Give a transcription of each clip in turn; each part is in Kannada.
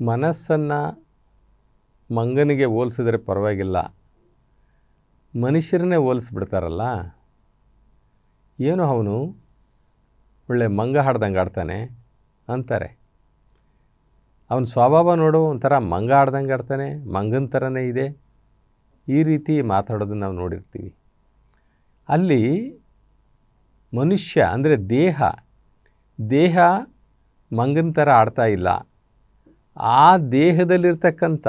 ಮನಸ್ಸನ್ನು ಮಂಗನಿಗೆ ಹೋಲಿಸಿದ್ರೆ ಪರವಾಗಿಲ್ಲ. ಮನುಷ್ಯರನ್ನೇ ಹೋಲಿಸ್ಬಿಡ್ತಾರಲ್ಲ? ಏನು ಅವನು? ಒಳ್ಳೆ ಮಂಗ ಹಾಡ್ದಂಗೆ ಆಡ್ತಾನೆ ಅಂತಾರೆ. ಅವನ ಸ್ವಭಾವ ನೋಡು, ಒಂಥರ ಮಂಗ ಆಡ್ದಂಗೆ ಆಡ್ತಾನೆ ಮಂಗನ ಥರನೇ ಇದೆ. ಈ ರೀತಿ ಮಾತಾಡೋದನ್ನು ನಾವು ನೋಡಿರ್ತೀವಿ. ಅಲ್ಲಿ ಮನುಷ್ಯ, ಅಂದರೆ ದೇಹ ದೇಹ ಮಂಗನ ಥರ ಆಡ್ತಾ ಇಲ್ಲ. ಆ ದೇಹದಲ್ಲಿರ್ತಕ್ಕಂಥ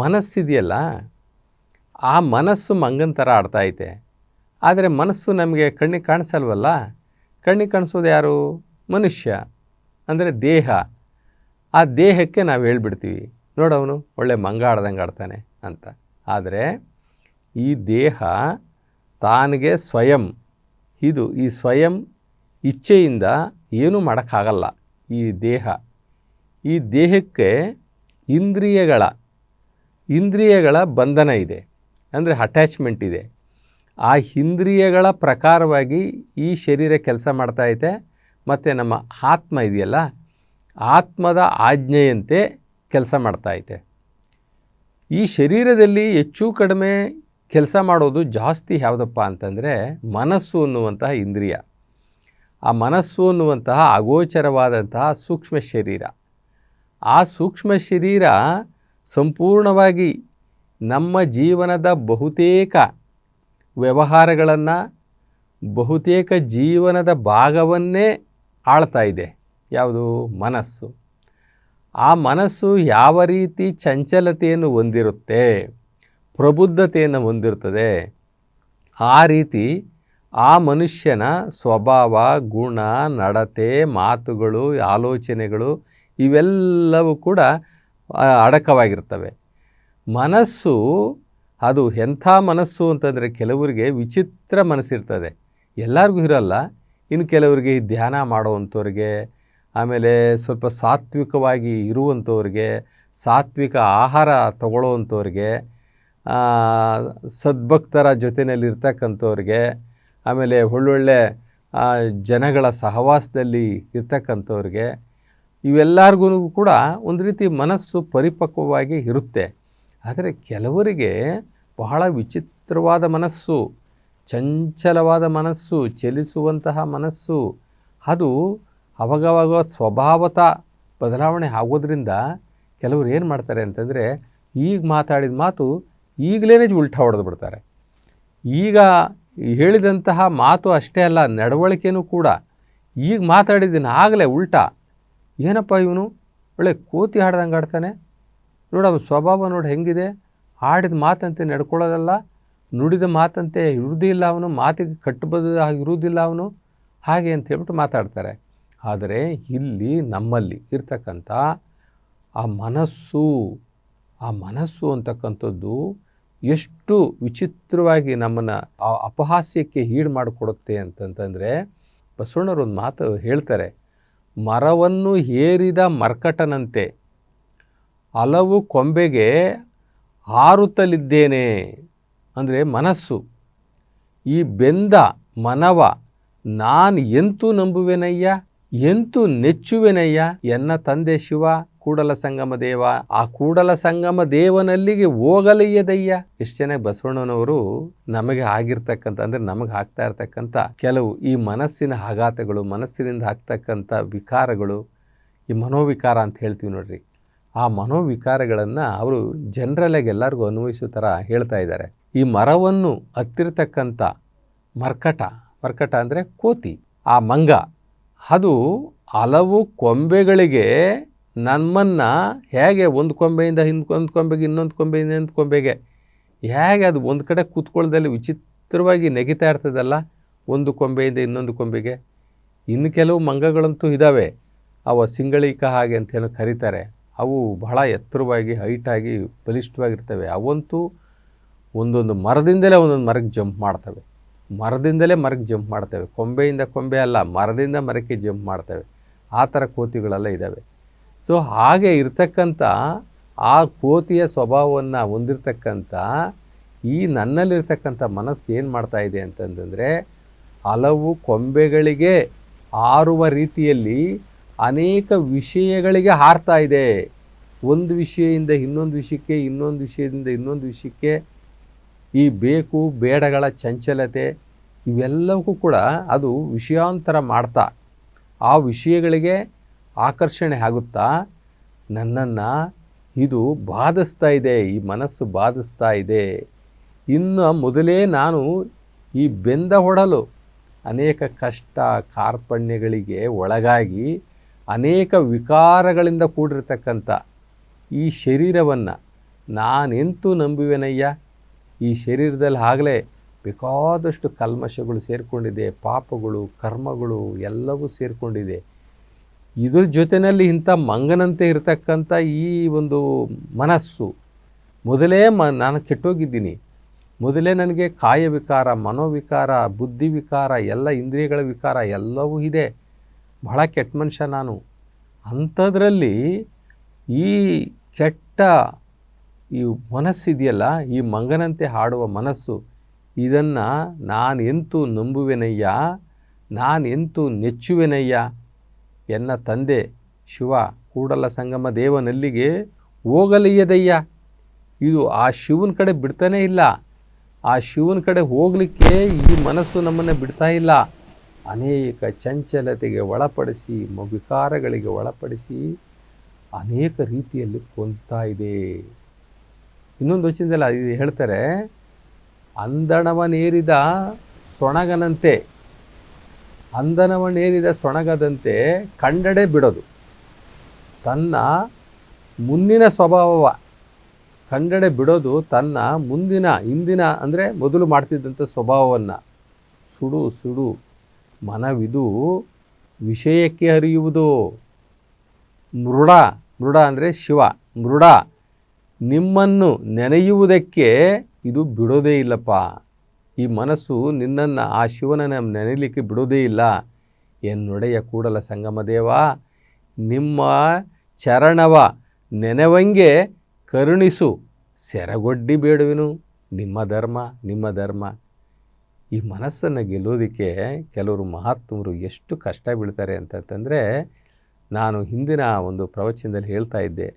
ಮನಸ್ಸಿದೆಯಲ್ಲ, ಆ ಮನಸ್ಸು ಮಂಗನ ಥರ ಆಡ್ತಾ ಐತೆ. ಆದರೆ ಮನಸ್ಸು ನಮಗೆ ಕಣ್ಣಿಗೆ ಕಾಣಿಸಲ್ವಲ್ಲ? ಕಣ್ಣಿಗೆ ಕಾಣಿಸೋದು ಯಾರು? ಮನುಷ್ಯ, ಅಂದರೆ ದೇಹ. ಆ ದೇಹಕ್ಕೆ ನಾವು ಹೇಳ್ಬಿಡ್ತೀವಿ ನೋಡವನು ಒಳ್ಳೆ ಮಂಗ ಆಡ್ದಂಗೆ ಆಡ್ತಾನೆ ಅಂತ. ಆದರೆ ಈ ದೇಹ ತಾನಿಗೆ ಸ್ವಯಂ, ಇದು ಈ ಸ್ವಯಂ ಇಚ್ಛೆಯಿಂದ ಏನೂ ಮಾಡೋಕ್ಕಾಗಲ್ಲ ಈ ದೇಹ. ಈ ದೇಹಕ್ಕೆ ಇಂದ್ರಿಯಗಳ ಇಂದ್ರಿಯಗಳ ಬಂಧನ ಇದೆ, ಅಂದರೆ ಅಟ್ಯಾಚ್ಮೆಂಟ್ ಇದೆ. ಆ ಇಂದ್ರಿಯಗಳ ಪ್ರಕಾರವಾಗಿ ಈ ಶರೀರ ಕೆಲಸ ಮಾಡ್ತಾ ಐತೆ, ಮತ್ತು ನಮ್ಮ ಆತ್ಮ ಇದೆಯಲ್ಲ, ಆತ್ಮದ ಆಜ್ಞೆಯಂತೆ ಕೆಲಸ ಮಾಡ್ತಾ ಐತೆ. ಈ ಶರೀರದಲ್ಲಿ ಹೆಚ್ಚು ಕಡಿಮೆ ಕೆಲಸ ಮಾಡೋದು ಜಾಸ್ತಿ ಯಾವುದಪ್ಪ ಅಂತಂದರೆ ಮನಸ್ಸು ಅನ್ನುವಂತಹ ಇಂದ್ರಿಯ. ಆ ಮನಸ್ಸು ಅನ್ನುವಂತಹ ಅಗೋಚರವಾದಂತಹ ಸೂಕ್ಷ್ಮ ಶರೀರ. ಆ ಸೂಕ್ಷ್ಮ ಶರೀರ ಸಂಪೂರ್ಣವಾಗಿ ನಮ್ಮ ಜೀವನದ ಬಹುತೇಕ ವ್ಯವಹಾರಗಳನ್ನು, ಬಹುತೇಕ ಜೀವನದ ಭಾಗವನ್ನೇ ಆಳ್ತಾ ಇದೆ. ಯಾವುದು? ಮನಸ್ಸು. ಆ ಮನಸ್ಸು ಯಾವ ರೀತಿ ಚಂಚಲತೆಯನ್ನು ಹೊಂದಿರುತ್ತೆ, ಪ್ರಬುದ್ಧತೆಯನ್ನು ಹೊಂದಿರುತ್ತದೆ ಆ ರೀತಿ ಆ ಮನುಷ್ಯನ ಸ್ವಭಾವ, ಗುಣ, ನಡತೆ, ಮಾತುಗಳು, ಆಲೋಚನೆಗಳು ಇವೆಲ್ಲವೂ ಕೂಡ ಅಡಕವಾಗಿರ್ತವೆ ಮನಸ್ಸು, ಅದು ಎಂಥ ಮನಸ್ಸು ಅಂತಂದರೆ ಕೆಲವರಿಗೆ ವಿಚಿತ್ರ ಮನಸ್ಸಿರ್ತದೆ. ಎಲ್ಲರಿಗೂ ಇರಲ್ಲ. ಇನ್ನು ಕೆಲವರಿಗೆ ಧ್ಯಾನ ಮಾಡೋವಂಥವ್ರಿಗೆ, ಆಮೇಲೆ ಸ್ವಲ್ಪ ಸಾತ್ವಿಕವಾಗಿ ಇರುವಂಥವ್ರಿಗೆ, ಸಾತ್ವಿಕ ಆಹಾರ ತಗೊಳ್ಳುವಂಥವ್ರಿಗೆ ಸದ್ಭಕ್ತರ ಜೊತೆಯಲ್ಲಿ ಇರ್ತಕ್ಕಂಥವ್ರಿಗೆ ಆಮೇಲೆ ಒಳ್ಳೊಳ್ಳೆ ಜನಗಳ ಸಹವಾಸದಲ್ಲಿ ಇರ್ತಕ್ಕಂಥವ್ರಿಗೆ ಇವೆಲ್ಲರಿಗೂ ಕೂಡ ಒಂದು ರೀತಿ ಮನಸ್ಸು ಪರಿಪಕ್ವವಾಗಿ ಇರುತ್ತೆ. ಆದರೆ ಕೆಲವರಿಗೆ ಬಹಳ ವಿಚಿತ್ರವಾದ ಮನಸ್ಸು, ಚಂಚಲವಾದ ಮನಸ್ಸು, ಚಲಿಸುವಂತಹ ಮನಸ್ಸು, ಅದು ಅವಾಗವಾಗ ಸ್ವಭಾವತ ಬದಲಾವಣೆ ಆಗೋದ್ರಿಂದ ಕೆಲವರು ಏನು ಮಾಡ್ತಾರೆ ಅಂತಂದರೆ ಈಗ ಮಾತಾಡಿದ ಮಾತು ಈಗಲೇ ಉಲ್ಟಾ ಹೊಡೆದು ಬಿಡ್ತಾರೆ. ಈಗ ಹೇಳಿದಂತಹ ಮಾತು ಅಷ್ಟೇ ಅಲ್ಲ ನಡವಳಿಕೆಯೂ ಕೂಡ. ಈಗ ಮಾತಾಡಿದ್ದೀನಿ ಆಗಲೇ ಉಲ್ಟಾ ಏನಪ್ಪ ಇವನು? ಒಳ್ಳೆ ಕೋತಿ ಹಾಡ್ದಂಗೆ ಆಡ್ತಾನೆ ನೋಡು ಅವನ ಸ್ವಭಾವ ನೋಡಿ, ಹೆಂಗಿದೆ? ಆಡಿದ ಮಾತಂತೆ ನಡ್ಕೊಳ್ಳೋದಲ್ಲ. ನುಡಿದ ಮಾತಂತೆ ಇರುವುದಿಲ್ಲ ಅವನು, ಮಾತಿಗೆ ಕಟ್ಟಬದ್ಧ ಇರುವುದಿಲ್ಲ ಅವನು. ಹಾಗೆ ಅಂತ ಹೇಳ್ಬಿಟ್ಟು ಮಾತಾಡ್ತಾರೆ. ಆದರೆ ಇಲ್ಲಿ ನಮ್ಮಲ್ಲಿ ಇರ್ತಕ್ಕಂಥ ಆ ಮನಸ್ಸು ಆ ಮನಸ್ಸು ಅಂತಕ್ಕಂಥದ್ದು ಎಷ್ಟು ವಿಚಿತ್ರವಾಗಿ ನಮ್ಮನ್ನು ಆ ಅಪಹಾಸ್ಯಕ್ಕೆ ಈಡು ಮಾಡಿಕೊಡುತ್ತೆ ಅಂತಂತಂದರೆ ಬಸವಣ್ಣರು ಒಂದು ಮಾತು ಹೇಳ್ತಾರೆ. ಮರವನ್ನು ಏರಿದ ಮರ್ಕಟನಂತೆ ಹಲವು ಕೊಂಬೆಗೆ ಹಾರುತ್ತಲಿದ್ದೇನೆ ಅಂದರೆ ಮನಸ್ಸು. ಈ ಬೆಂದ ಮನವ ನಾನು ಎಂತೂ ನಂಬುವೆನಯ್ಯ? ಎಂತೂ ನೆಚ್ಚುವೆನಯ್ಯ? ಎನ್ನ ತಂದೆ ಶಿವ? ಕೂಡಲ ಸಂಗಮ ದೇವ. ಆ ಕೂಡಲ ಸಂಗಮ ದೇವನಲ್ಲಿಗೆ ಹೋಗಲಯ್ಯದಯ್ಯ ಎಷ್ಟು ಚೆನ್ನಾಗಿ ಬಸವಣ್ಣನವರು ನಮಗೆ ಆಗಿರ್ತಕ್ಕಂಥ, ಅಂದರೆ ನಮಗೆ ಆಗ್ತಾ ಇರ್ತಕ್ಕಂಥ ಕೆಲವು ಈ ಮನಸ್ಸಿನ ಆಘಾತಗಳು, ಮನಸ್ಸಿನಿಂದ ಆಗ್ತಕ್ಕಂಥ ವಿಕಾರಗಳು, ಈ ಮನೋವಿಕಾರ ಅಂತ ಹೇಳ್ತೀವಿ ನೋಡ್ರಿ. ಆ ಮನೋವಿಕಾರಗಳನ್ನು ಅವರು ಜನರಲಾಗಿ ಎಲ್ಲರಿಗೂ ಅನ್ವಯಿಸೋ ಥರ ಹೇಳ್ತಾ ಇದ್ದಾರೆ. ಈ ಮರವನ್ನು ಹತ್ತಿರತಕ್ಕಂಥ ಮರ್ಕಟ ಮರ್ಕಟ ಅಂದರೆ ಕೋತಿ, ಆ ಮಂಗ. ಅದು ಹಲವು ಕೊಂಬೆಗಳಿಗೆ ನಮ್ಮನ್ನು ಹೇಗೆ ಒಂದು ಕೊಂಬೆಯಿಂದ ಹಿಂದೊಂದು ಕೊಂಬೆಗೆ ಇನ್ನೊಂದು ಕೊಂಬೆಯಿಂದ ಇನ್ನೊಂದು ಕೊಂಬೆಗೆ, ಹೇಗೆ ಅದು ಒಂದು ಕಡೆ ಕೂತ್ಕೊಳ್ಳದಲ್ಲಿ ವಿಚಿತ್ರವಾಗಿ ನೆಗಿತಾ ಇರ್ತದಲ್ಲ, ಒಂದು ಕೊಂಬೆಯಿಂದ ಇನ್ನೊಂದು ಕೊಂಬೆಗೆ. ಇನ್ನು ಕೆಲವು ಮಂಗಗಳಂತೂ ಇದ್ದಾವೆ ಅವ ಸಿಂಗಳಿಕ ಹಾಗೆ ಅಂತ ಹೇಳಿ ಕರೀತಾರೆ. ಅವು ಬಹಳ ಎತ್ತರವಾಗಿ ಹೈಟಾಗಿ ಬಲಿಷ್ಠವಾಗಿರ್ತವೆ. ಅವಂತೂ ಒಂದೊಂದು ಮರದಿಂದಲೇ ಒಂದೊಂದು ಮರಕ್ಕೆ ಜಂಪ್ ಮಾಡ್ತವೆ. ಮರದಿಂದಲೇ ಮರಕ್ಕೆ ಜಂಪ್ ಮಾಡ್ತವೆ. ಕೊಂಬೆಯಿಂದ ಕೊಂಬೆ ಅಲ್ಲ, ಮರದಿಂದ ಮರಕ್ಕೆ ಜಂಪ್ ಮಾಡ್ತವೆ. ಆ ಥರ ಕೋತಿಗಳೆಲ್ಲ ಇದ್ದಾವೆ ಸೊ ಹಾಗೆ ಇರ್ತಕ್ಕಂಥ ಆ ಕೋತಿಯ ಸ್ವಭಾವವನ್ನು ಹೊಂದಿರತಕ್ಕಂಥ ಈ ನನ್ನಲ್ಲಿರ್ತಕ್ಕಂಥ ಮನಸ್ಸು ಏನು ಮಾಡ್ತಾ ಇದೆ ಅಂತಂದರೆ, ಹಲವು ಕೊಂಬೆಗಳಿಗೆ ಹಾರುವ ರೀತಿಯಲ್ಲಿ ಅನೇಕ ವಿಷಯಗಳಿಗೆ ಹಾರ್ತಾ ಇದೆ. ಒಂದು ವಿಷಯದಿಂದ ಇನ್ನೊಂದು ವಿಷಯಕ್ಕೆ, ಇನ್ನೊಂದು ವಿಷಯದಿಂದ ಇನ್ನೊಂದು ವಿಷಯಕ್ಕೆ ಈ ಬೇಕು, ಬೇಡಗಳ ಚಂಚಲತೆ ಇವೆಲ್ಲವೂ ಕೂಡ ಅದು ವಿಷಯಾಂತರ ಮಾಡ್ತಾ. ಆ ವಿಷಯಗಳಿಗೆ ಆಕರ್ಷಣೆ ಆಗುತ್ತಾ? ನನ್ನನ್ನು, ಇದು ಬಾಧಿಸ್ತಾ ಇದೆ, ಈ ಮನಸ್ಸು ಬಾಧಿಸ್ತಾ ಇದೆ. ಇನ್ನು ಮೊದಲೇ ನಾನು ಈ ಬೆಂದ ಹೊಡಲು ಅನೇಕ ಕಷ್ಟ, ಕಾರ್ಪಣ್ಯಗಳಿಗೆ ಒಳಗಾಗಿ ಅನೇಕ ವಿಕಾರಗಳಿಂದ ಕೂಡಿರ್ತಕ್ಕಂಥ ಈ ಶರೀರವನ್ನು ನಾನೆಂತೂ ನಂಬುವೆನಯ್ಯ? ಈ ಶರೀರದಲ್ಲಿ ಆಗಲೇ ಬೇಕಾದಷ್ಟು ಕಲ್ಮಶಗಳು ಸೇರಿಕೊಂಡಿದೆ, ಪಾಪಗಳು, ಕರ್ಮಗಳು ಎಲ್ಲವೂ ಸೇರಿಕೊಂಡಿದೆ. ಇದ್ರ ಜೊತೆಯಲ್ಲಿ ಇಂಥ ಮಂಗನಂತೆ ಇರತಕ್ಕಂಥ ಈ ಒಂದು ಮನಸ್ಸು, ಮೊದಲೇ ಮ, ನಾನು ಕೆಟ್ಟೋಗಿದ್ದೀನಿ. ಮೊದಲೇ ನನಗೆ ಕಾಯ ವಿಕಾರ ಮನೋವಿಕಾರ ಬುದ್ಧಿ ವಿಕಾರ, ಎಲ್ಲ ಇಂದ್ರಿಯಗಳ ವಿಕಾರ ಎಲ್ಲವೂ ಇದೆ. ಬಹಳ ಕೆಟ್ಟ ಮನುಷ್ಯ ನಾನು. ಅಂಥದ್ರಲ್ಲಿ ಈ ಕೆಟ್ಟ ಈ ಮನಸ್ಸಿದೆಯಲ್ಲ, ಈ ಮಂಗನಂತೆ ಹಾಡುವ ಮನಸ್ಸು, ಇದನ್ನು ನಾನು ಎಂತೂ ನಂಬುವೆನಯ್ಯ ನಾನು ಎಂತೂ ನೆಚ್ಚುವೆನಯ್ಯ ಎನ್ನ ತಂದೆ ಶಿವ ಕೂಡಲ ಸಂಗಮ ದೇವನಲ್ಲಿಗೆ ಹೋಗಲಿಯದಯ್ಯ? ಇದು ಆ ಶಿವನ ಕಡೆ ಬಿಡ್ತಾನೇ ಇಲ್ಲ. ಆ ಶಿವನ ಕಡೆ ಹೋಗಲಿಕ್ಕೆ ಈ ಮನಸ್ಸು ನಮ್ಮನ್ನು ಬಿಡ್ತಾ ಇಲ್ಲ. ಅನೇಕ ಚಂಚಲತೆಗೆ ಒಳಪಡಿಸಿ ವಿಕಾರಗಳಿಗೆ ಒಳಪಡಿಸಿ ಅನೇಕ ರೀತಿಯಲ್ಲಿ ಕೊಂತಾ ಇದೆ. ಇನ್ನೊಂದು ವಚನದಲ್ಲಿ ಇದು ಹೇಳ್ತಾರೆ, ಅಂದಣವನೇರಿದ ಸೊಣಗನಂತೆ. ಅಂದನವನೇರಿದ ಸೊಣಗದಂತೆ ಕಂಡಡೆ ಬಿಡೋದು. ತನ್ನ ಮುಂದಿನ ಸ್ವಭಾವವ ಕಂಡಡೆ ಬಿಡೋದು ತನ್ನ ಮುಂದಿನ, ಹಿಂದಿನ ಅಂದರೆ ಮೊದಲು ಮಾಡ್ತಿದ್ದಂಥ ಸ್ವಭಾವವನ್ನು. ಸುಡು ಸುಡು, ಮನವಿದು, ವಿಷಯಕ್ಕೆ ಹರಿಯುವುದು. ಮೃಡ ಮೃಡ ಅಂದರೆ ಶಿವ, ಮೃಡ ನಿಮ್ಮನ್ನು ನೆನೆಯುವುದಕ್ಕೆ ಇದು ಬಿಡೋದೇ ಇಲ್ಲಪ್ಪ. ಈ ಮನಸ್ಸು ನಿನ್ನನ್ನು ಆ ಶಿವನನ್ನು ನೆನೆಯಲಿಕ್ಕೆ ಬಿಡೋದೇ ಇಲ್ಲ. ಎನ್ನೊಡೆಯ ಕೂಡಲ ಸಂಗಮ ದೇವ, ನಿಮ್ಮ ಚರಣವ ನೆನವಂಗೆ ಕರುಣಿಸು. ಸೆರಗೊಡ್ಡಿ ಬೇಡುವೆನು, ನಿಮ್ಮ ಧರ್ಮ ನಿಮ್ಮ ಧರ್ಮ. ಈ ಮನಸ್ಸನ್ನು ಗೆಲ್ಲೋದಕ್ಕೆ ಕೆಲವರು ಮಹಾತ್ಮರು ಎಷ್ಟು ಕಷ್ಟ ಬೀಳ್ತಾರೆ ಅಂತಂತಂದರೆ, ನಾನು ಹಿಂದಿನ ಒಂದು ಪ್ರವಚನದಲ್ಲಿ ಹೇಳ್ತಾ ಇದ್ದೆ,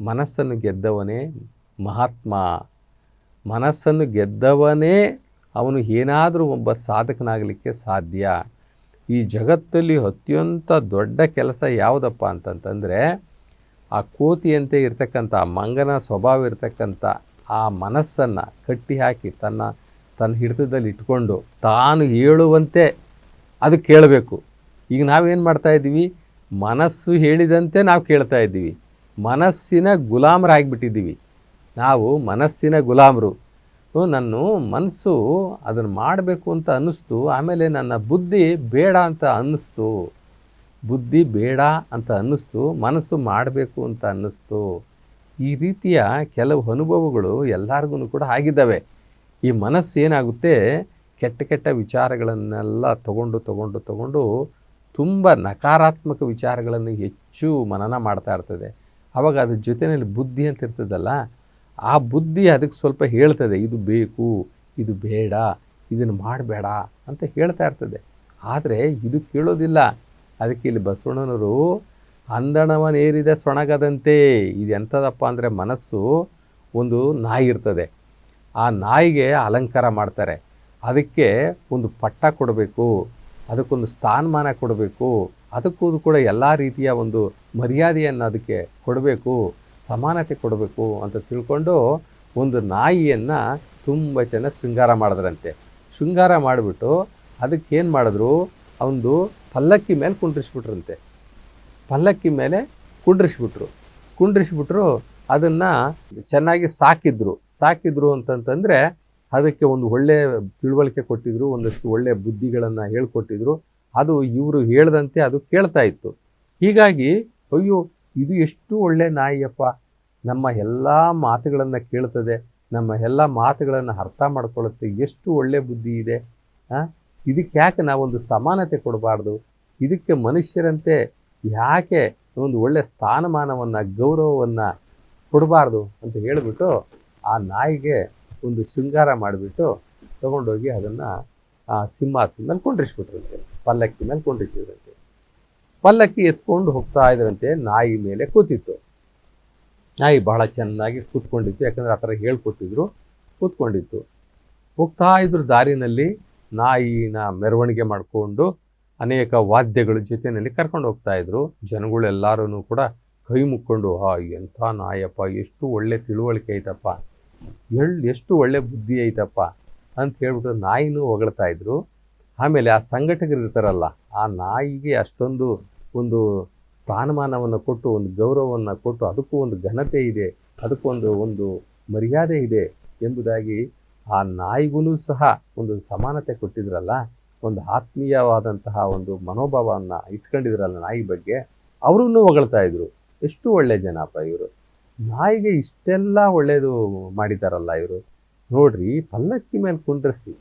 ಮನಸ್ಸನ್ನು ಗೆದ್ದವನೇ ಮಹಾತ್ಮ. ಮನಸ್ಸನ್ನು ಗೆದ್ದವನೇ ಅವನು ಏನಾದರೂ ಒಬ್ಬ ಸಾಧಕನಾಗಲಿಕ್ಕೆ ಸಾಧ್ಯ? ಈ ಜಗತ್ತಲ್ಲಿ ಅತ್ಯಂತ ದೊಡ್ಡ ಕೆಲಸ ಯಾವುದಪ್ಪ ಅಂತಂತಂದರೆ, ಆ ಕೋತಿಯಂತೆ ಇರ್ತಕ್ಕಂಥ ಮಂಗನ ಸ್ವಭಾವ ಇರ್ತಕ್ಕಂಥ, ಆ ಮನಸ್ಸನ್ನು ಕಟ್ಟಿ ಹಾಕಿ ತನ್ನ ತನ್ನ ಹಿಡಿತದಲ್ಲಿ ಇಟ್ಕೊಂಡು ತಾನು ಹೇಳುವಂತೆ ಅದು ಕೇಳಬೇಕು. ಈಗ ನಾವೇನು ಮಾಡ್ತಾಯಿದ್ದೀವಿ ಮನಸ್ಸು ಹೇಳಿದಂತೆ ನಾವು ಕೇಳ್ತಾ ಇದ್ದೀವಿ. ಮನಸ್ಸಿನ ಗುಲಾಮರಾಗಿಬಿಟ್ಟಿದ್ದೀವಿ. ನಾವು ಮನಸ್ಸಿನ ಗುಲಾಮರು. ನನ್ನ ಮನಸ್ಸು ಅದನ್ನು ಮಾಡಬೇಕು ಅಂತ ಅನ್ನಿಸ್ತು. ಆಮೇಲೆ ನನ್ನ ಬುದ್ಧಿ ಬೇಡ ಅಂತ ಅನ್ನಿಸ್ತು. ಬುದ್ಧಿ ಬೇಡ ಅಂತ ಅನ್ನಿಸ್ತು. ಮನಸ್ಸು ಮಾಡಬೇಕು ಅಂತ ಅನ್ನಿಸ್ತು. ಈ ರೀತಿಯ ಕೆಲವು ಅನುಭವಗಳು ಎಲ್ಲರಿಗೂ ಕೂಡ ಆಗಿದ್ದಾವೆ. ಈ ಮನಸ್ಸು ಏನಾಗುತ್ತೆ? ಕೆಟ್ಟ ಕೆಟ್ಟ ವಿಚಾರಗಳನ್ನೆಲ್ಲ ತಗೊಂಡು ತಗೊಂಡು ತಗೊಂಡು ತುಂಬ ನಕಾರಾತ್ಮಕ ವಿಚಾರಗಳನ್ನು ಹೆಚ್ಚು ಮನನ ಮಾಡ್ತಾ ಇರ್ತದೆ. ಆವಾಗ ಅದ್ರ ಜೊತೆಯಲ್ಲಿ ಬುದ್ಧಿ ಅಂತ ಇರ್ತದಲ್ಲ ಆ ಬುದ್ಧಿ ಅದಕ್ಕೆ ಸ್ವಲ್ಪ ಹೇಳ್ತದೆ, ಇದು ಬೇಕು, ಇದು ಬೇಡ, ಇದನ್ನು ಮಾಡಬೇಡ ಅಂತ ಹೇಳ್ತಾ ಇರ್ತದೆ. ಆದರೆ ಇದು ಕೇಳೋದಿಲ್ಲ. ಅದಕ್ಕೆ ಇಲ್ಲಿ ಬಸವಣ್ಣನವರು ಅಂದಣವನೇರಿದ ಸೊಣಗದಂತೆ. ಇದು ಎಂಥದಪ್ಪ ಅಂದರೆ ಮನಸ್ಸು ಒಂದು ನಾಯಿ ಇರ್ತದೆ. ಆ ನಾಯಿಗೆ ಅಲಂಕಾರ ಮಾಡ್ತಾರೆ. ಅದಕ್ಕೆ ಒಂದು ಪಟ್ಟ ಕೊಡಬೇಕು, ಅದಕ್ಕೊಂದು ಸ್ಥಾನಮಾನ ಕೊಡಬೇಕು, ಅದಕ್ಕೂ ಕೂಡ ಎಲ್ಲ ರೀತಿಯ ಒಂದು ಮರ್ಯಾದೆಯನ್ನು ಅದಕ್ಕೆ ಕೊಡಬೇಕು. ಸಮಾನತೆ ಕೊಡಬೇಕು ಅಂತ ತಿಳ್ಕೊಂಡು ಒಂದು ನಾಯಿಯನ್ನು ತುಂಬ ಚೆನ್ನಾಗಿ ಶೃಂಗಾರ ಮಾಡಿದ್ರಂತೆ. ಶೃಂಗಾರ ಮಾಡಿಬಿಟ್ಟು ಅದಕ್ಕೇನು ಮಾಡಿದ್ರು? ಅವನು ಪಲ್ಲಕ್ಕಿ ಮೇಲೆ ಕುಂಡ್ರಿಸ್ಬಿಟ್ರಂತೆ. ಪಲ್ಲಕ್ಕಿ ಮೇಲೆ ಕುಂಡ್ರಿಸ್ಬಿಟ್ರು. ಕುಂಡ್ರಿಸ್ಬಿಟ್ರು, ಅದನ್ನು ಚೆನ್ನಾಗಿ ಸಾಕಿದ್ರು. ಸಾಕಿದ್ರು ಅಂತಂತಂದರೆ ಅದಕ್ಕೆ ಒಂದು ಒಳ್ಳೆ ತಿಳುವಳಿಕೆ ಕೊಟ್ಟಿದ್ರು, ಒಂದಷ್ಟು ಒಳ್ಳೆಯ ಬುದ್ಧಿಗಳನ್ನು ಹೇಳ್ಕೊಟ್ಟಿದ್ರು. ಅದು ಇವರು ಹೇಳ್ದಂತೆ ಅದು ಕೇಳ್ತಾ ಇತ್ತು. ಹೀಗಾಗಿ, ಅಯ್ಯೋ ಇದು ಎಷ್ಟು ಒಳ್ಳೆ ನಾಯಿಯಪ್ಪ. ನಮ್ಮ ಎಲ್ಲ ಮಾತುಗಳನ್ನು ಕೇಳ್ತದೆ. ನಮ್ಮ ಎಲ್ಲ ಮಾತುಗಳನ್ನು ಅರ್ಥ ಮಾಡ್ಕೊಳ್ಳುತ್ತೆ. ಎಷ್ಟು ಒಳ್ಳೆ ಬುದ್ಧಿ ಇದೆ? ಇದಕ್ಕೆ ಯಾಕೆ ನಾವೊಂದು ಸಮಾನತೆ ಕೊಡಬಾರ್ದು? ಇದಕ್ಕೆ ಮನುಷ್ಯರಂತೆ ಯಾಕೆ ಒಂದು ಒಳ್ಳೆ ಸ್ಥಾನಮಾನವನ್ನು, ಗೌರವವನ್ನು ಕೊಡಬಾರ್ದು ಅಂತ ಹೇಳಿಬಿಟ್ಟು ಆ ನಾಯಿಗೆ ಒಂದು ಶೃಂಗಾರ ಮಾಡಿಬಿಟ್ಟು ತೊಗೊಂಡೋಗಿ ಅದನ್ನು ಆ ಸಿಂಹಾಸನ ಮೇಲೆ ಕೊಂಡಿಸ್ಬಿಟ್ರಂತೆ ಪಲ್ಲಕ್ಕಿ ಮೇಲೆ ಕೊಂಡಿಸಿದ್ರಂತೆ ಪಲ್ಲಕ್ಕಿ ಎತ್ಕೊಂಡು ಹೋಗ್ತಾ ಇದ್ರಂತೆ, ನಾಯಿ ಮೇಲೆ ಕೂತಿತ್ತು. ನಾಯಿ ಬಹಳ ಚೆನ್ನಾಗಿ ಕೂತ್ಕೊಂಡಿತ್ತು, ಯಾಕಂದರೆ ಆ ಥರ ಹೇಳ್ಕೊಟ್ಟಿದ್ರು, ಕೂತ್ಕೊಂಡಿತ್ತು. ಹೋಗ್ತಾ ಇದ್ರು ದಾರಿನಲ್ಲಿ, ನಾಯಿನ ಮೆರವಣಿಗೆ ಮಾಡಿಕೊಂಡು, ಅನೇಕ ವಾದ್ಯಗಳ ಜೊತೆಯಲ್ಲಿ ಕರ್ಕೊಂಡು ಹೋಗ್ತಾ ಇದ್ರು. ಜನಗಳೆಲ್ಲರೂ ಕೂಡ ಕೈ ಮುಕ್ಕೊಂಡು, ಹಾ, ಎಂಥ ನಾಯಪ್ಪ, ಎಷ್ಟು ಒಳ್ಳೆ ತಿಳುವಳಿಕೆ ಐತಪ್ಪ, ಎಳ್, ಎಷ್ಟು ಒಳ್ಳೆ ಬುದ್ಧಿ ಐತಪ್ಪ ಅಂತ ಹೇಳ್ಬಿಟ್ಟು ನಾಯಿನೂ ಹೊಗಳ್ತಾ ಇದ್ರು. ಆಮೇಲೆ ಆ ಸಂಘಟಕರು ಇರ್ತಾರಲ್ಲ, ಆ ನಾಯಿಗೆ ಅಷ್ಟೊಂದು ಒಂದು ಸ್ಥಾನಮಾನವನ್ನು ಕೊಟ್ಟು, ಒಂದು ಗೌರವವನ್ನು ಕೊಟ್ಟು, ಅದಕ್ಕೂ ಒಂದು ಘನತೆ ಇದೆ ಅದಕ್ಕೊಂದು ಒಂದು ಮರ್ಯಾದೆ ಇದೆ ಎಂಬುದಾಗಿ ಆ ನಾಯಿಗೂ ಸಹ ಒಂದು ಸಮಾನತೆ ಕೊಟ್ಟಿದ್ರಲ್ಲ, ಒಂದು ಆತ್ಮೀಯವಾದಂತಹ ಒಂದು ಮನೋಭಾವವನ್ನು ಇಟ್ಕೊಂಡಿದ್ರಲ್ಲ ನಾಯಿ ಬಗ್ಗೆ, ಅವರನ್ನು ಹೊಗಳ್ತಾ ಇದ್ರು. ಎಷ್ಟು ಒಳ್ಳೆ ಜನಪ್ಪ ಇವರು. ನಾಯಿಗೆ ಇಷ್ಟೆಲ್ಲ ಒಳ್ಳೆಯದು ಮಾಡಿದಾರಲ್ಲ ಇವರು. ನೋಡ್ರಿ, ಪಲ್ಲಕ್ಕಿ ಮೇಲೆ ಕುಂಡ್ರಿಸಿ.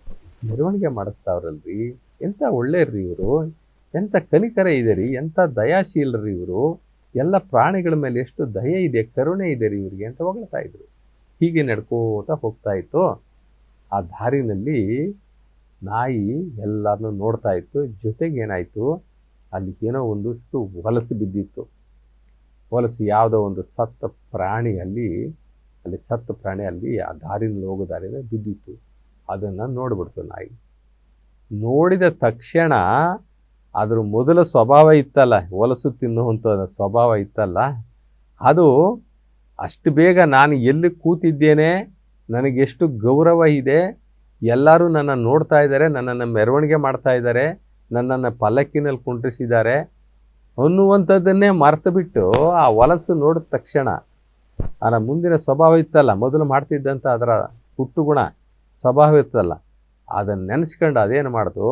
ಮೆರವಣಿಗೆ ಮಾಡಿಸ್ತಾವ್ರಲ್ರಿ? ಎಂಥ ಒಳ್ಳೆಯರ್ರಿ ಇವರು? ಎಂಥ ಕನಿಕರ ಇದೆ ರೀ ಎಂಥ ದಯಾಶೀಲರಿ ಇವರು? ಎಲ್ಲ ಪ್ರಾಣಿಗಳ ಮೇಲೆ ಎಷ್ಟು ದಯೆ ಇದೆ, ಕರುಣೆ ಇದೆ ರೀ ಇವರಿಗೆ ಅಂತ ಹೊಗಳ್ತಾ ಇದ್ರು. ಹೀಗೆ ನಡ್ಕೋತಾ ಹೋಗ್ತಾ ಇತ್ತು. ಆ ದಾರಿನಲ್ಲಿ ನಾಯಿ ಎಲ್ಲರನ್ನೂ ನೋಡ್ತಾ ಇತ್ತು. ಜೊತೆಗೆ ಏನಾಯಿತು? ಅಲ್ಲಿ ಏನೋ ಒಂದಷ್ಟು ಹೊಲಸು ಬಿದ್ದಿತ್ತು. ಹೊಲಸು ಯಾವುದೋ ಒಂದು ಸತ್ತ ಪ್ರಾಣಿ ಅಲ್ಲಿ ಅಲ್ಲಿ ಸತ್ತ ಪ್ರಾಣಿ ಅಲ್ಲಿ ಆ ದಾರಿನಲ್ಲಿ ಹೋಗೋ ದಾರಿನ ಬಿದ್ದಿತ್ತು. ಅದನ್ನು ನೋಡ್ಬಿಡ್ತು ನಾಯಿ. ನೋಡಿದ ತಕ್ಷಣ ಅದ್ರ ಮೊದಲ ಸ್ವಭಾವ ಇತ್ತಲ್ಲ, ಹೊಲಸು ತಿನ್ನುವಂಥ ಸ್ವಭಾವ ಇತ್ತಲ್ಲ, ಅದು ಅಷ್ಟು ಬೇಗ ನಾನು ಎಲ್ಲಿ ಕೂತಿದ್ದೇನೆ, ನನಗೆಷ್ಟು ಗೌರವ ಇದೆ, ಎಲ್ಲರೂ ನನ್ನ ನೋಡ್ತಾ ಇದ್ದಾರೆ, ನನ್ನನ್ನು ಮೆರವಣಿಗೆ ಮಾಡ್ತಾ ಇದ್ದಾರೆ, ನನ್ನನ್ನು ಪಲ್ಲಕ್ಕಿನಲ್ಲಿ ಕುಂಡ್ರಿಸಿದ್ದಾರೆ ಅನ್ನುವಂಥದ್ದನ್ನೇ ಮರೆತು ಬಿಟ್ಟು ಆ ಹೊಲಸು ನೋಡಿದ ತಕ್ಷಣ ಅದರ ಮುಂದಿನ ಸ್ವಭಾವ ಇತ್ತಲ್ಲ, ಮೊದಲು ಮಾಡ್ತಿದ್ದಂಥ ಅದರ ಹುಟ್ಟುಗುಣ. ಸ್ವಭಾವ ಇರ್ತದಲ್ಲ ಅದನ್ನು ನೆನೆಸ್ಕೊಂಡು ಅದೇನು ಮಾಡ್ತು,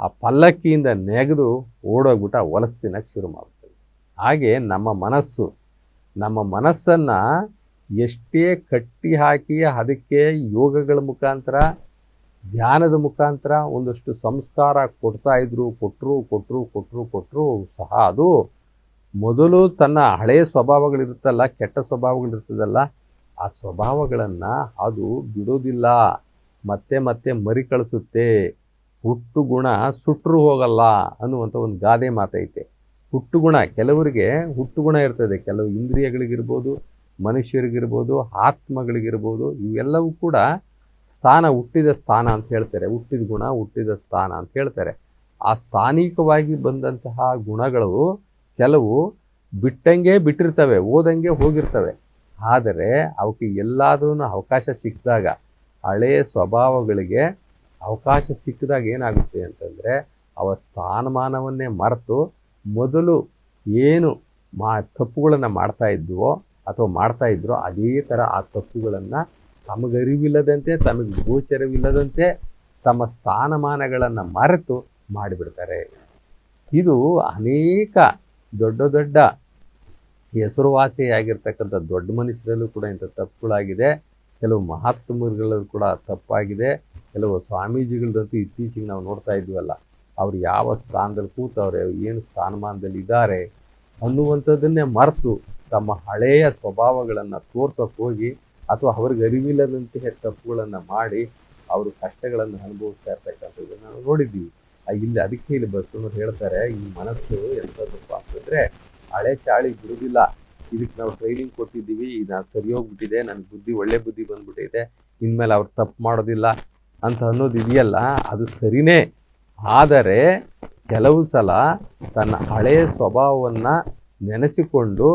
ಆ ಪಲ್ಲಕ್ಕಿಯಿಂದ ನೆಗೆದು ಓಡೋಗ್ಬಿಟ್ಟು ಆ ಹೊಲಸು ತಿನ್ನಕ್ಕೆ ಶುರು ಮಾಡ್ತದೆ ಹಾಗೆ ನಮ್ಮ ಮನಸ್ಸು, ನಮ್ಮ ಮನಸ್ಸನ್ನು ಎಷ್ಟೇ ಕಟ್ಟಿ ಹಾಕಿ ಅದಕ್ಕೆ ಯೋಗಗಳ ಮುಖಾಂತರ, ಧ್ಯಾನದ ಮುಖಾಂತರ ಒಂದಷ್ಟು ಸಂಸ್ಕಾರ ಕೊಡ್ತಾ ಇದ್ರು ಕೊಟ್ಟರು ಕೊಟ್ಟರು ಕೊಟ್ಟರು ಕೊಟ್ಟರು ಸಹ ಅದು ಮೊದಲು ತನ್ನ ಹಳೆಯ ಸ್ವಭಾವಗಳಿರುತ್ತಲ್ಲ, ಕೆಟ್ಟ ಸ್ವಭಾವಗಳಿರ್ತದಲ್ಲ ಆ ಸ್ವಭಾವಗಳನ್ನು ಅದು ಬಿಡೋದಿಲ್ಲ. ಮತ್ತೆ ಮತ್ತೆ ಮರಿಕಳಿಸುತ್ತೆ ಹುಟ್ಟು ಗುಣ ಸುಟ್ಟರು ಹೋಗಲ್ಲ ಅನ್ನುವಂಥ ಒಂದು ಗಾದೆ ಮಾತೈತೆ. ಹುಟ್ಟು ಗುಣ ಕೆಲವರಿಗೆ ಹುಟ್ಟು ಗುಣ ಇರ್ತದೆ. ಕೆಲವು ಇಂದ್ರಿಯಗಳಿಗಿರ್ಬೋದು, ಮನುಷ್ಯರಿಗಿರ್ಬೋದು, ಆತ್ಮಗಳಿಗಿರ್ಬೋದು, ಇವೆಲ್ಲವೂ ಕೂಡ ಸ್ಥಾನ ಹುಟ್ಟಿದ ಸ್ಥಾನ ಅಂತ ಹೇಳ್ತಾರೆ. ಹುಟ್ಟಿದ ಗುಣ ಹುಟ್ಟಿದ ಸ್ಥಾನ ಅಂತ ಹೇಳ್ತಾರೆ. ಆ ಸ್ಥಾನಿಕವಾಗಿ ಬಂದಂತಹ ಗುಣಗಳು ಕೆಲವು ಬಿಟ್ಟಂಗೆ ಬಿಟ್ಟಿರ್ತವೆ ಓದಂಗೆ ಹೋಗಿರ್ತವೆ. ಆದರೆ ಅವಕ್ಕೆ ಎಲ್ಲಾದ್ರೂ ಅವಕಾಶ ಸಿಕ್ಕಿದಾಗ ಹಳೆಯ ಸ್ವಭಾವಗಳಿಗೆ ಅವಕಾಶ ಸಿಕ್ಕಿದಾಗ ಏನಾಗುತ್ತೆ ಅಂತಂದರೆ ಅವ ಸ್ಥಾನಮಾನವನ್ನೇ ಮರೆತು ಮೊದಲು ಏನು ಮಾ ತಪ್ಪುಗಳನ್ನು ಮಾಡ್ತಾ ಇದ್ವೋ ಅಥವಾ ಮಾಡ್ತಾ ಇದ್ರೋ ಅದೇ ಥರ ಆ ತಪ್ಪುಗಳನ್ನು ತಮಗರಿವಿಲ್ಲದಂತೆ, ತಮಗೆ ಗೋಚರವಿಲ್ಲದಂತೆ ತಮ್ಮ ಸ್ಥಾನಮಾನಗಳನ್ನು ಮರೆತು ಮಾಡಿಬಿಡ್ತಾರೆ. ಇದು ಅನೇಕ ದೊಡ್ಡ ದೊಡ್ಡ ಹೆಸರುವಾಸಿಯಾಗಿರ್ತಕ್ಕಂಥ ದೊಡ್ಡ ಮನುಷ್ಯರಲ್ಲೂ ಕೂಡ ಇಂಥ ತಪ್ಪುಗಳಾಗಿದೆ. ಕೆಲವು ಮಹಾತ್ಮರುಗಳಲ್ಲೂ ಕೂಡ ತಪ್ಪಾಗಿದೆ. ಕೆಲವು ಸ್ವಾಮೀಜಿಗಳದಂತೂ ಇತ್ತೀಚೆಗೆ ನಾವು ನೋಡ್ತಾ ಇದ್ದೀವಲ್ಲ ಅವ್ರು ಯಾವ ಸ್ಥಾನದಲ್ಲಿ ಕೂತವ್ರೆ ಏನು ಸ್ಥಾನಮಾನದಲ್ಲಿ ಇದ್ದಾರೆ ಅನ್ನುವಂಥದ್ದನ್ನೇ ಮರೆತು ತಮ್ಮ ಹಳೆಯ ಸ್ವಭಾವಗಳನ್ನು ತೋರ್ಸೋಕೆ ಹೋಗಿ ಅಥವಾ ಅವ್ರಿಗೆ ಅರಿವಿಲ್ಲದಂತಹ ತಪ್ಪುಗಳನ್ನು ಮಾಡಿ ಅವರು ಕಷ್ಟಗಳನ್ನು ಅನುಭವಿಸ್ತಾ ಇರ್ತಕ್ಕಂಥದ್ದನ್ನು ನಾವು ನೋಡಿದ್ದೀವಿ. ಇಲ್ಲಿ ಅದಕ್ಕೆ ಇಲ್ಲಿ ಬಸವಣ್ಣವ್ರು ಹೇಳ್ತಾರೆ, ಈ ಮನಸ್ಸು ಎಂಥದ್ದಪ್ಪ ಅಂತಂದರೆ ಹಳೆ ಚಾಳಿ ಬಿಡುವುದಿಲ್ಲ ಇದಕ್ಕೆ ನಾವು ಟ್ರೈನಿಂಗ್ ಕೊಟ್ಟಿದ್ದೀವಿ. ಇದು ಸರಿ ಹೋಗ್ಬಿಟ್ಟಿದೆ ನನ್ನ ಬುದ್ಧಿ, ಒಳ್ಳೆ ಬುದ್ಧಿ ಬಂದ್ಬಿಟ್ಟಿದೆ ಇನ್ಮೇಲೆ ಅವ್ರು ತಪ್ಪು ಮಾಡೋದಿಲ್ಲ ಅಂತ ಅನ್ನೋದು ಇದೆಯಲ್ಲ, ಅದು ಸರಿನೇ. ಆದರೆ ಕೆಲವು ಸಲ ತನ್ನ ಹಳೆಯ ಸ್ವಭಾವವನ್ನು ನೆನೆಸಿಕೊಂಡು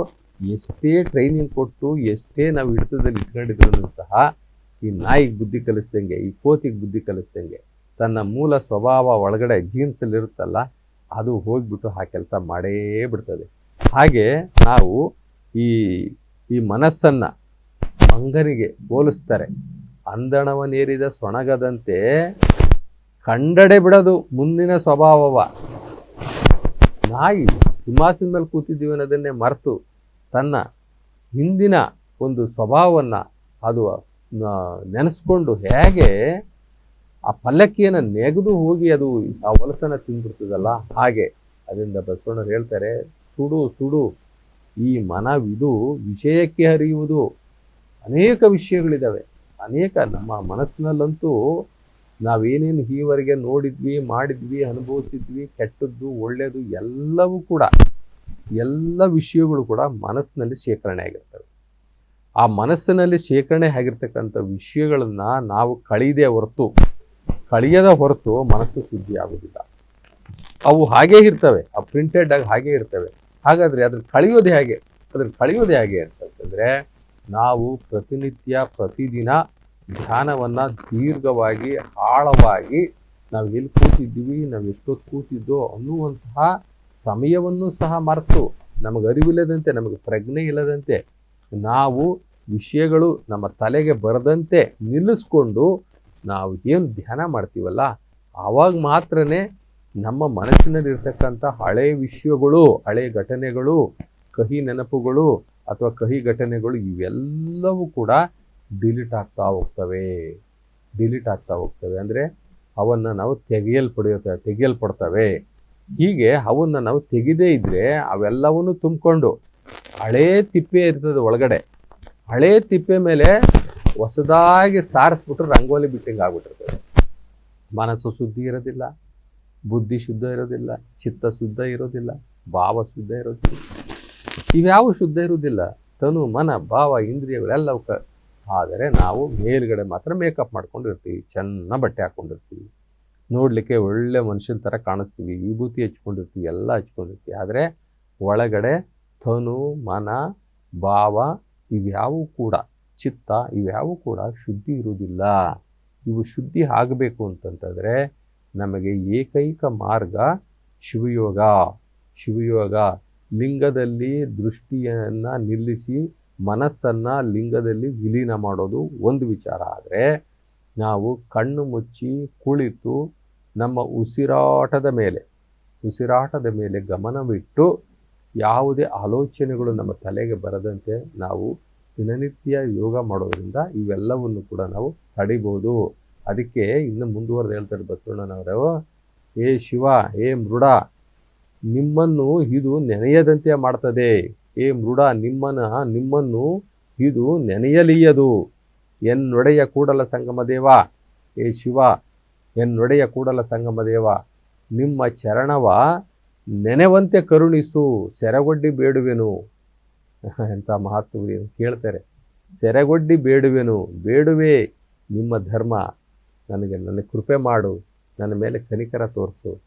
ಎಷ್ಟೇ ಟ್ರೈನಿಂಗ್ ಕೊಟ್ಟು, ಎಷ್ಟೇ ನಾವು ಹಿಡಿತದಲ್ಲಿ ಇಟ್ಕೊಂಡಿದ್ರು ಸಹ ಈ ನಾಯಿಗೆ ಬುದ್ಧಿ ಕಲಿಸ್ದಂಗೆ, ಈ ಕೋತಿಗೆ ಬುದ್ಧಿ ಕಲಿಸ್ದಂಗೆ ತನ್ನ ಮೂಲ ಸ್ವಭಾವ ಒಳಗಡೆ ಜೀನ್ಸಲ್ಲಿರುತ್ತಲ್ಲ ಅದು ಹೋಗಿಬಿಟ್ಟು ಆ ಕೆಲಸ ಮಾಡೇ ಬಿಡ್ತದೆ. ಹಾಗೆ ನಾವು ಈ ಈ ಮನಸ್ಸನ್ನು ಮಂಗನಿಗೆ ಹೋಲಿಸ್ತಾರೆ. ಅಂದಣವನೇರಿದ ಸೊಣಗದಂತೆ ಕಂಡಡೆ ಬಿಡೋದು ಮುಂದಿನ ಸ್ವಭಾವವ. ನಾಯಿ ಸಿಂಹಾಸನ ಮೇಲೆ ಕೂತಿದ್ದೀವಿ ಅನ್ನೋದನ್ನೇ ಮರೆತು ತನ್ನ ಹಿಂದಿನ ಒಂದು ಸ್ವಭಾವವನ್ನು ಅದು ನೆನೆಸ್ಕೊಂಡು ಹೇಗೆ ಆ ಪಲ್ಲಕ್ಕಿಯನ್ನು ನೆಗೆದು ಹೋಗಿ ಅದು ಆ ಹೊಲಸನ್ನು ತಿಂದ್ಬಿಡ್ತದಲ್ಲ ಹಾಗೆ ಅದರಿಂದ ಬಸವಣ್ಣರು ಹೇಳ್ತಾರೆ ಸುಡು ಸುಡು. ಈ ಮನವಿದು ವಿಷಯಕ್ಕೆ ಹರಿಯುವುದು. ಅನೇಕ ವಿಷಯಗಳಿದ್ದಾವೆ. ಅನೇಕ ನಮ್ಮ ಮನಸ್ಸಿನಲ್ಲಂತೂ ನಾವೇನೇನು ಈವರೆಗೆ ನೋಡಿದ್ವಿ, ಮಾಡಿದ್ವಿ, ಅನುಭವಿಸಿದ್ವಿ, ಕೆಟ್ಟದ್ದು, ಒಳ್ಳೆಯದು ಎಲ್ಲವೂ ಕೂಡ, ಎಲ್ಲ ವಿಷಯಗಳು ಕೂಡ ಮನಸ್ಸಿನಲ್ಲಿ ಶೇಖರಣೆ ಆಗಿರ್ತವೆ. ಆ ಮನಸ್ಸಿನಲ್ಲಿ ಶೇಖರಣೆ ಆಗಿರ್ತಕ್ಕಂಥ ವಿಷಯಗಳನ್ನು ನಾವು ಕಳೆಯದೆ ಹೊರತು, ಕಳೆಯದ ಹೊರತು ಮನಸ್ಸು ಶುದ್ಧಿ ಆಗುವುದಿಲ್ಲ ಅವು ಹಾಗೇ ಇರ್ತವೆ. ಆ ಪ್ರಿಂಟೆಡ್ ಆಗಿ ಹಾಗೇ ಇರ್ತವೆ. ಹಾಗಾದ್ರೆ ಅದನ್ನು ಕಳೆಯೋದು ಹೇಗೆ ಅದನ್ನು ಕಳೆಯೋದು ಹೇಗೆ ಅಂತಂದ್ರೆ ನಾವು ಪ್ರತಿನಿತ್ಯ ಪ್ರತಿದಿನ ಧ್ಯಾನವನ್ನ ದೀರ್ಘವಾಗಿ, ಆಳವಾಗಿ ನಾವು ಎಲ್ಲಿ ಕೂತಿದ್ದೀವಿ, ನಾವು ಎಷ್ಟೊತ್ತು ಕೂತಿದ್ದೋ ಅನ್ನುವಂತಹ ಸಮಯವನ್ನು ಸಹ ಮರೆತು, ನಮಗೆ ಅರಿವಿಲ್ಲದಂತೆ, ನಮಗೆ ಪ್ರಜ್ಞೆ ಇಲ್ಲದಂತೆ, ನಾವು ವಿಷಯಗಳು ನಮ್ಮ ತಲೆಗೆ ಬರದಂತೆ ನಿಲ್ಲಿಸ್ಕೊಂಡು ನಾವು ಏನು ಧ್ಯಾನ ಮಾಡ್ತೀವಲ್ಲ, ಆವಾಗ ಮಾತ್ರನೇ ನಮ್ಮ ಮನಸ್ಸಿನಲ್ಲಿರ್ತಕ್ಕಂಥ ಹಳೆ ವಿಷಯಗಳು, ಹಳೆ ಘಟನೆಗಳು, ಕಹಿ ನೆನಪುಗಳು ಅಥವಾ ಕಹಿ ಘಟನೆಗಳು ಇವೆಲ್ಲವೂ ಕೂಡ ಡಿಲೀಟ್ ಆಗ್ತಾ ಹೋಗ್ತವೆ. ಡಿಲೀಟ್ ಆಗ್ತಾ ಹೋಗ್ತವೆ. ಅಂದರೆ ಅವನ್ನು ನಾವು ತೆಗೆಯಲ್ಪಡೆಯುತ್ತೆ ತೆಗೆಯಲ್ಪಡ್ತವೆ. ಹೀಗೆ ಅವನ್ನ ನಾವು ತೆಗೆದೇ ಇದ್ದರೆ ಅವೆಲ್ಲವನ್ನು ತುಂಬಿಕೊಂಡು ಹಳೇ ತಿಪ್ಪೆ ಇರ್ತದೆ ಒಳಗಡೆ. ಹಳೇ ತಿಪ್ಪೆ ಮೇಲೆ ಹೊಸದಾಗಿ ಸಾರಿಸ್ಬಿಟ್ರೆ ರಂಗೋಲಿ ಬಿಟ್ಟಿಂಗ್ ಆಗ್ಬಿಟ್ಟಿರ್ತದೆ ಮನಸ್ಸು ಸುದ್ದಿ ಇರೋದಿಲ್ಲ. ಬುದ್ಧಿ ಶುದ್ಧ ಇರೋದಿಲ್ಲ, ಚಿತ್ತ ಶುದ್ಧ ಇರೋದಿಲ್ಲ, ಭಾವ ಶುದ್ಧ ಇರೋದಿಲ್ಲ. ಇವ್ಯಾವು ಶುದ್ಧ ಇರುವುದಿಲ್ಲ. ತನು, ಮನ, ಭಾವ, ಇಂದ್ರಿಯಗಳೆಲ್ಲವೂ ಕ ಆದರೆ ನಾವು ಮೇಲ್ಗಡೆ ಮಾತ್ರ ಮೇಕಪ್ ಮಾಡ್ಕೊಂಡಿರ್ತೀವಿ ಚೆನ್ನಾಗಿ ಬಟ್ಟೆ ಹಾಕ್ಕೊಂಡಿರ್ತೀವಿ ನೋಡಲಿಕ್ಕೆ ಒಳ್ಳೆ ಮನುಷ್ಯನ ಥರ ಕಾಣಿಸ್ತೀವಿ, ವಿಭೂತಿ ಹಚ್ಕೊಂಡಿರ್ತೀವಿ, ಎಲ್ಲ ಹಚ್ಕೊಂಡಿರ್ತೀವಿ. ಆದರೆ ಒಳಗಡೆ ತನು, ಮನ, ಭಾವ ಇವ್ಯಾವು ಕೂಡ, ಚಿತ್ತ ಇವ್ಯಾವೂ ಕೂಡ ಶುದ್ಧಿ ಇರುವುದಿಲ್ಲ. ಇವು ಶುದ್ಧಿ ಆಗಬೇಕು ಅಂತಂತಂದರೆ ನಮಗೆ ಏಕೈಕ ಮಾರ್ಗ ಶಿವಯೋಗ. ಶಿವಯೋಗ ಲಿಂಗದಲ್ಲಿ ದೃಷ್ಟಿಯನ್ನು ನಿಲ್ಲಿಸಿ ಮನಸ್ಸನ್ನು ಲಿಂಗದಲ್ಲಿ ವಿಲೀನ ಮಾಡೋದು ಒಂದು ವಿಚಾರ. ಆದರೆ ನಾವು ಕಣ್ಣು ಮುಚ್ಚಿ ಕುಳಿತು ನಮ್ಮ ಉಸಿರಾಟದ ಮೇಲೆ ಉಸಿರಾಟದ ಮೇಲೆ ಗಮನವಿಟ್ಟು ಯಾವುದೇ ಆಲೋಚನೆಗಳು ನಮ್ಮ ತಲೆಗೆ ಬರದಂತೆ ನಾವು ದಿನನಿತ್ಯ ಯೋಗ ಮಾಡೋದರಿಂದ ಇವೆಲ್ಲವನ್ನು ಕೂಡ ನಾವು ತಡಿಬೋದು. ಅದಕ್ಕೆ ಇನ್ನು ಮುಂದುವರೆದು ಹೇಳ್ತಾರೆ ಬಸವಣ್ಣನವರು ಏ ಶಿವ ಏ ಮೃಡ, ನಿಮ್ಮನ್ನು ಇದು ನೆನೆಯದಂತೆ ಮಾಡ್ತದೆ. ಏ ಮೃಡ, ನಿಮ್ಮನ, ನಿಮ್ಮನ್ನು ಇದು ನೆನೆಯಲೀಯದು. ಎನ್ನೊಡೆಯ ಕೂಡಲ ಸಂಗಮದೇವ ಏ ಶಿವ ಎನ್ನೊಡೆಯ ಕೂಡಲ ಸಂಗಮ ದೇವ, ನಿಮ್ಮ ಚರಣವ ನೆನೆವಂತೆ ಕರುಣಿಸು, ಸೆರಗೊಡ್ಡಿ ಬೇಡುವೆನು. ಎಂಥ ಮಹತ್ವ ಕೇಳ್ತಾರೆ. ಸೆರೆಗೊಡ್ಡಿ ಬೇಡುವೆನು, ಬೇಡುವೆ ನಿಮ್ಮ ಧರ್ಮ. ನನಗೆ ನನಗೆ ಕೃಪೆ ಮಾಡು, ನನ್ನ ಮೇಲೆ ಕನಿಕರ ತೋರಿಸು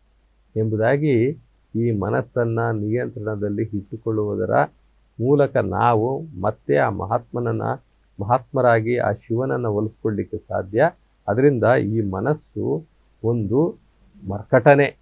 ಎಂಬುದಾಗಿ ಈ ಮನಸ್ಸನ್ನು ನಿಯಂತ್ರಣದಲ್ಲಿ ಇಟ್ಟುಕೊಳ್ಳುವುದರ ಮೂಲಕ ನಾವು ಮತ್ತೆ ಆ ಮಹಾತ್ಮನನ್ನು, ಮಹಾತ್ಮರಾಗಿ ಆ ಶಿವನನ್ನು ಒಲಿಸ್ಕೊಳ್ಳಿಕ್ಕೆ ಸಾಧ್ಯ. ಅದರಿಂದ ಈ ಮನಸ್ಸು ಒಂದು ಮರ್ಕಟನೆ.